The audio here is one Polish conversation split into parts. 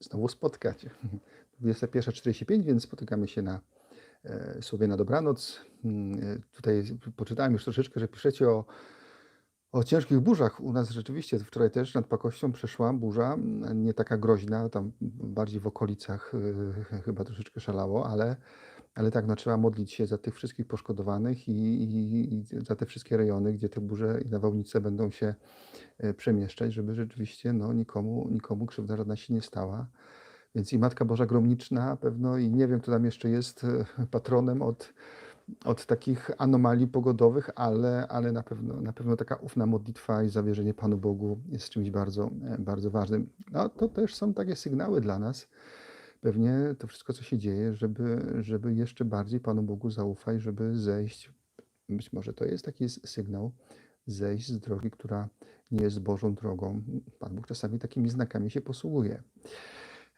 znowu spotkać. 21.45, więc spotykamy się na e, słowie na dobranoc. Mm, e, Tutaj poczytałem już troszeczkę, że piszecie o, o ciężkich burzach. U nas rzeczywiście wczoraj też nad Pakością przeszła burza, mm, nie taka groźna, tam bardziej w okolicach e, chyba troszeczkę szalało, ale, ale tak, no, trzeba modlić się za tych wszystkich poszkodowanych i, i, i za te wszystkie rejony, gdzie te burze i nawałnice będą się e, przemieszczać, żeby rzeczywiście no, nikomu, nikomu krzywda żadna się nie stała. Więc i Matka Boża Gromniczna pewno i nie wiem, kto tam jeszcze jest e, patronem od, od takich anomalii pogodowych, ale, ale na, pewno, na pewno taka ufna modlitwa i zawierzenie Panu Bogu jest czymś bardzo, e, bardzo ważnym. No, to też są takie sygnały dla nas, pewnie to wszystko, co się dzieje, żeby, żeby jeszcze bardziej Panu Bogu zaufać, żeby zejść, być może to jest taki sygnał, zejść z drogi, która nie jest Bożą drogą. Pan Bóg czasami takimi znakami się posługuje.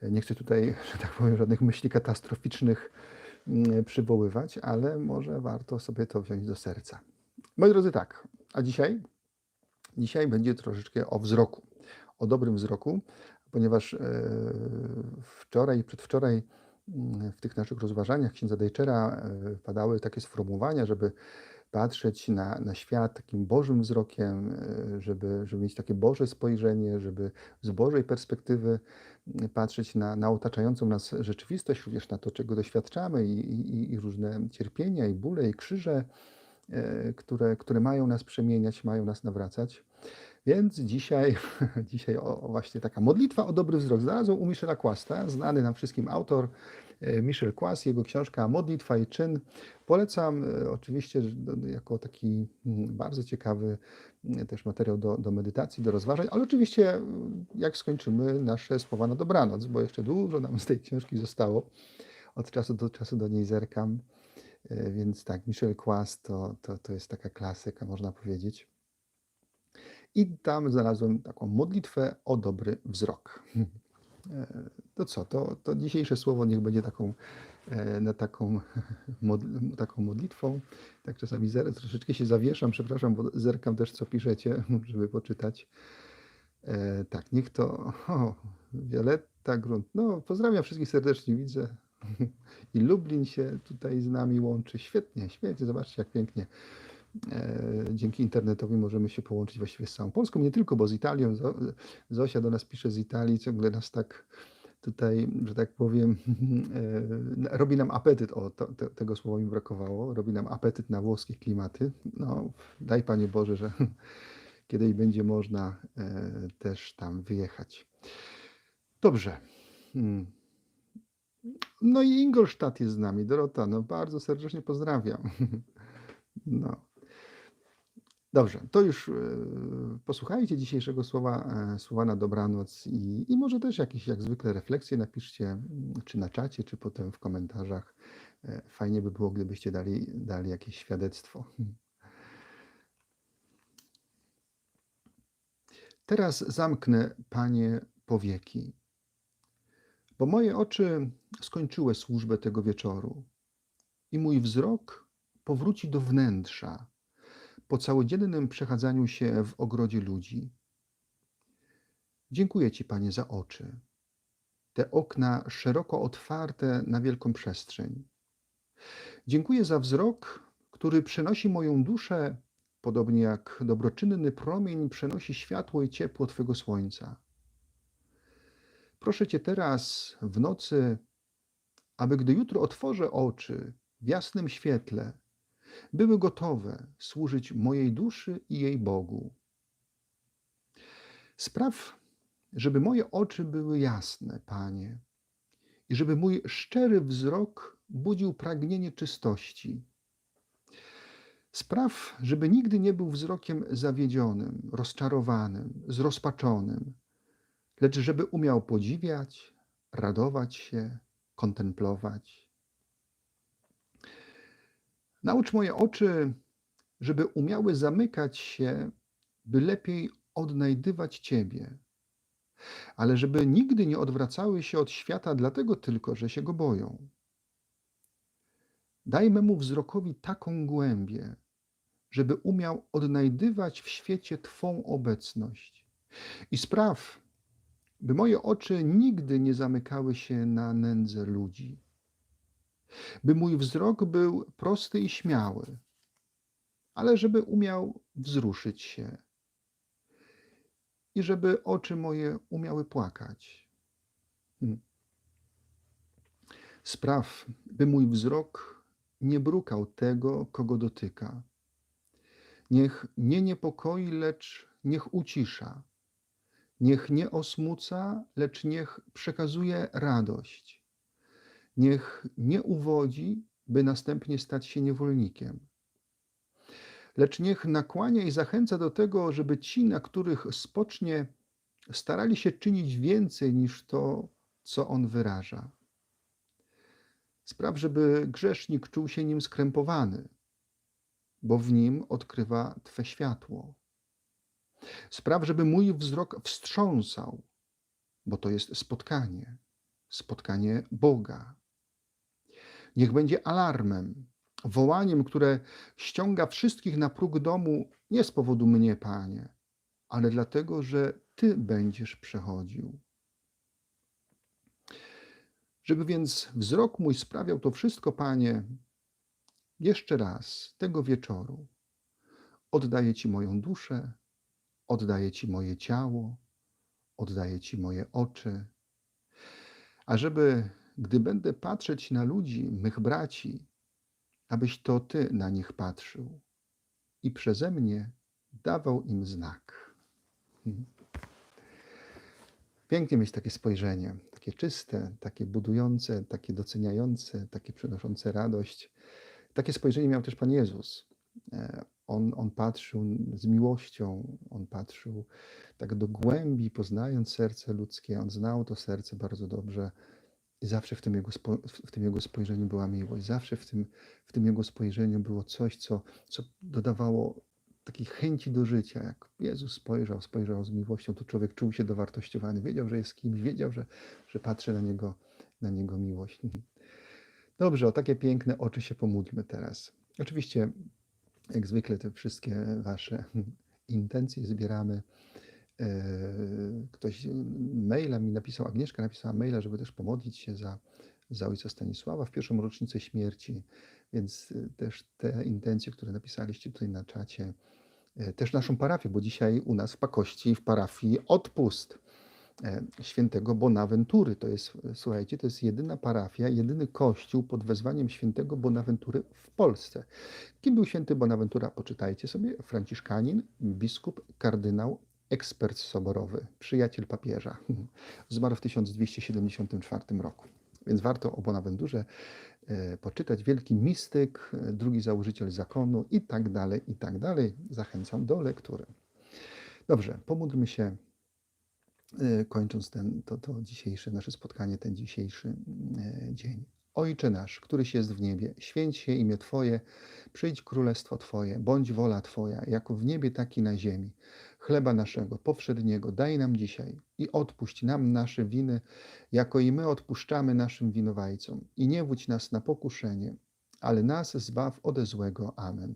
Nie chcę tutaj, że tak powiem, żadnych myśli katastroficznych mm, przywoływać, ale może warto sobie to wziąć do serca. Moi drodzy, tak, a dzisiaj? Dzisiaj będzie troszeczkę o wzroku, o dobrym wzroku, ponieważ e, wczoraj i przedwczoraj mm, w tych naszych rozważaniach księdza Dejczera e, padały takie sformułowania, żeby patrzeć na, na świat takim Bożym wzrokiem, e, żeby, żeby mieć takie Boże spojrzenie, żeby z Bożej perspektywy mm, patrzeć na, na otaczającą nas rzeczywistość, również na to, czego doświadczamy i, i, i różne cierpienia, i bóle, i krzyże, które, które mają nas przemieniać, mają nas nawracać. Więc dzisiaj, dzisiaj o, o właśnie taka modlitwa o dobry wzrok. Znalazłem u Michela Kłasta, znany nam wszystkim autor e, Michel Kłas, jego książka Modlitwa i czyn. Polecam e, oczywiście jako taki mm, bardzo ciekawy mm, też materiał do, do medytacji, do rozważań, ale oczywiście jak skończymy nasze słowa na dobranoc, bo jeszcze dużo nam z tej książki zostało. Od czasu do czasu do niej zerkam. E, Więc tak, Michel Kłas to, to, to jest taka klasyka, można powiedzieć. I tam znalazłem taką modlitwę o dobry wzrok. E, To co, to, to dzisiejsze słowo niech będzie taką, e, na taką, modl- taką modlitwą. Tak czasami zer, troszeczkę się zawieszam, przepraszam, bo zerkam też co piszecie, żeby poczytać. E, tak, niech to. O, Violetta Grunt. No, pozdrawiam wszystkich serdecznie, widzę. I Lublin się tutaj z nami łączy. Świetnie, świetnie, zobaczcie jak pięknie. E, Dzięki internetowi możemy się połączyć właściwie z całą Polską, nie tylko, bo z Italią. Zo- Zosia do nas pisze z Italii, ciągle nas tak tutaj, że tak powiem, e, robi nam apetyt, o to, te, tego słowa mi brakowało, robi nam apetyt na włoskie klimaty. No, daj Panie Boże, że kiedyś będzie można e, też tam wyjechać. Dobrze. Hmm. No i Ingolstadt jest z nami. Dorota, no bardzo serdecznie pozdrawiam. No. Dobrze, to już e, posłuchajcie dzisiejszego słowa, e, słowa na dobranoc i, i może też jakieś, jak zwykle, refleksje napiszcie, czy na czacie, czy potem w komentarzach. E, Fajnie by było, gdybyście dali, dali jakieś świadectwo. Teraz zamknę, Panie, powieki, bo moje oczy skończyły służbę tego wieczoru i mój wzrok powróci do wnętrza po całodziennym przechadzaniu się w ogrodzie ludzi. Dziękuję Ci, Panie, za oczy, te okna szeroko otwarte na wielką przestrzeń. Dziękuję za wzrok, który przenosi moją duszę, podobnie jak dobroczynny promień przenosi światło i ciepło Twego słońca. Proszę Cię teraz w nocy, aby gdy jutro otworzę oczy w jasnym świetle, były gotowe służyć mojej duszy i jej Bogu. Spraw, żeby moje oczy były jasne, Panie, i żeby mój szczery wzrok budził pragnienie czystości. Spraw, żeby nigdy nie był wzrokiem zawiedzionym, rozczarowanym, zrozpaczonym, lecz żeby umiał podziwiać, radować się, kontemplować. Naucz moje oczy, żeby umiały zamykać się, by lepiej odnajdywać Ciebie, ale żeby nigdy nie odwracały się od świata dlatego tylko, że się go boją. Daj memu wzrokowi taką głębię, żeby umiał odnajdywać w świecie Twą obecność. I spraw, by moje oczy nigdy nie zamykały się na nędzę ludzi, by mój wzrok był prosty i śmiały, ale żeby umiał wzruszyć się i żeby oczy moje umiały płakać. Hmm. Spraw, by mój wzrok nie brukał tego, kogo dotyka. Niech nie niepokoi, lecz niech ucisza. Niech nie osmuca, lecz niech przekazuje radość. Niech nie uwodzi, by następnie stać się niewolnikiem. Lecz niech nakłania i zachęca do tego, żeby ci, na których spocznie, starali się czynić więcej niż to, co on wyraża. Spraw, żeby grzesznik czuł się nim skrępowany, bo w nim odkrywa Twe światło. Spraw, żeby mój wzrok wstrząsał, bo to jest spotkanie, spotkanie Boga. Niech będzie alarmem, wołaniem, które ściąga wszystkich na próg domu nie z powodu mnie, Panie, ale dlatego, że Ty będziesz przechodził. Żeby więc wzrok mój sprawiał to wszystko, Panie, jeszcze raz tego wieczoru oddaję Ci moją duszę, oddaję Ci moje ciało, oddaję Ci moje oczy, a żeby, gdy będę patrzeć na ludzi, mych braci, abyś to Ty na nich patrzył i przeze mnie dawał im znak. Mhm. Pięknie mieć takie spojrzenie, takie czyste, takie budujące, takie doceniające, takie przynoszące radość. Takie spojrzenie miał też Pan Jezus. E, on, on patrzył z miłością, on patrzył tak do głębi, poznając serce ludzkie. On znał to serce bardzo dobrze i zawsze w tym jego, w tym jego spojrzeniu była miłość. Zawsze w tym, w tym jego spojrzeniu było coś, co, co dodawało takiej chęci do życia. Jak Jezus spojrzał, spojrzał z miłością, to człowiek czuł się dowartościowany. Wiedział, że jest kimś, wiedział, że, że patrzy na niego, na niego miłość. Dobrze, o takie piękne oczy się pomódlmy teraz. Oczywiście, jak zwykle, te wszystkie Wasze intencje zbieramy. E, ktoś maila mi napisał, Agnieszka napisała maila, żeby też pomodlić się za, za ojca Stanisława w pierwszą rocznicę śmierci, więc e, też te intencje, które napisaliście tutaj na czacie, e, też naszą parafię, bo dzisiaj u nas w Pakości, w parafii odpust. Świętego Bonaventury. To jest, słuchajcie, to jest jedyna parafia, jedyny kościół pod wezwaniem świętego Bonaventury w Polsce. Kim był święty Bonaventura? Poczytajcie sobie. Franciszkanin, biskup, kardynał, ekspert soborowy, przyjaciel papieża. Zmarł w 1274 roku. Więc warto o Bonaventurze e, poczytać. Wielki mistyk, e, drugi założyciel zakonu i tak dalej, i tak dalej. Zachęcam do lektury. Dobrze, pomódlmy się Y, kończąc ten, to, to dzisiejsze nasze spotkanie, ten dzisiejszy dzień. Ojcze nasz, któryś jest w niebie, święć się imię Twoje, przyjdź królestwo Twoje, bądź wola Twoja, jako w niebie, tak i na ziemi. Chleba naszego powszedniego daj nam dzisiaj i odpuść nam nasze winy, jako i my odpuszczamy naszym winowajcom. I nie wódź nas na pokuszenie, ale nas zbaw ode złego. Amen.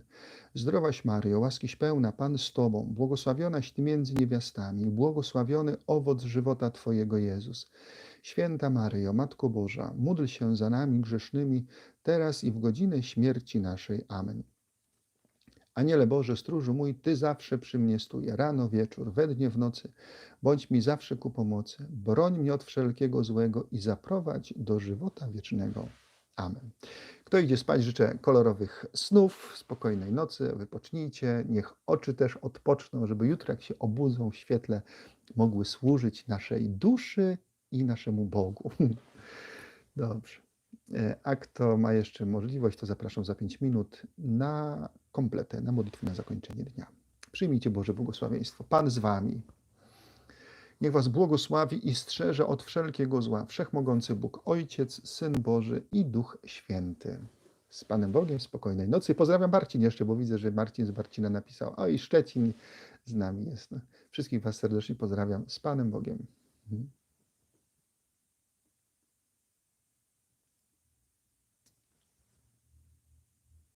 Zdrowaś Maryjo, łaskiś pełna, Pan z Tobą, błogosławionaś Ty między niewiastami, błogosławiony owoc żywota Twojego Jezus. Święta Maryjo, Matko Boża, módl się za nami grzesznymi, teraz i w godzinę śmierci naszej. Amen. Aniele Boże, stróżu mój, Ty zawsze przy mnie stój, rano, wieczór, we dnie, w nocy. Bądź mi zawsze ku pomocy, broń mnie od wszelkiego złego i zaprowadź do żywota wiecznego. Amen. Kto idzie spać, życzę kolorowych snów, spokojnej nocy, wypocznijcie. Niech oczy też odpoczną, żeby jutro, jak się obudzą w świetle, mogły służyć naszej duszy i naszemu Bogu. Dobrze. E, a kto ma jeszcze możliwość, to zapraszam za 5 minut na kompletę, na modlitwę na zakończenie dnia. Przyjmijcie Boże błogosławieństwo. Pan z wami. Niech was błogosławi i strzeże od wszelkiego zła. Wszechmogący Bóg, Ojciec, Syn Boży i Duch Święty. Z Panem Bogiem, spokojnej nocy. Pozdrawiam Marcin jeszcze, bo widzę, że Marcin z Marcina napisał. O i Szczecin z nami jest. Wszystkich was serdecznie pozdrawiam. Z Panem Bogiem. Mhm.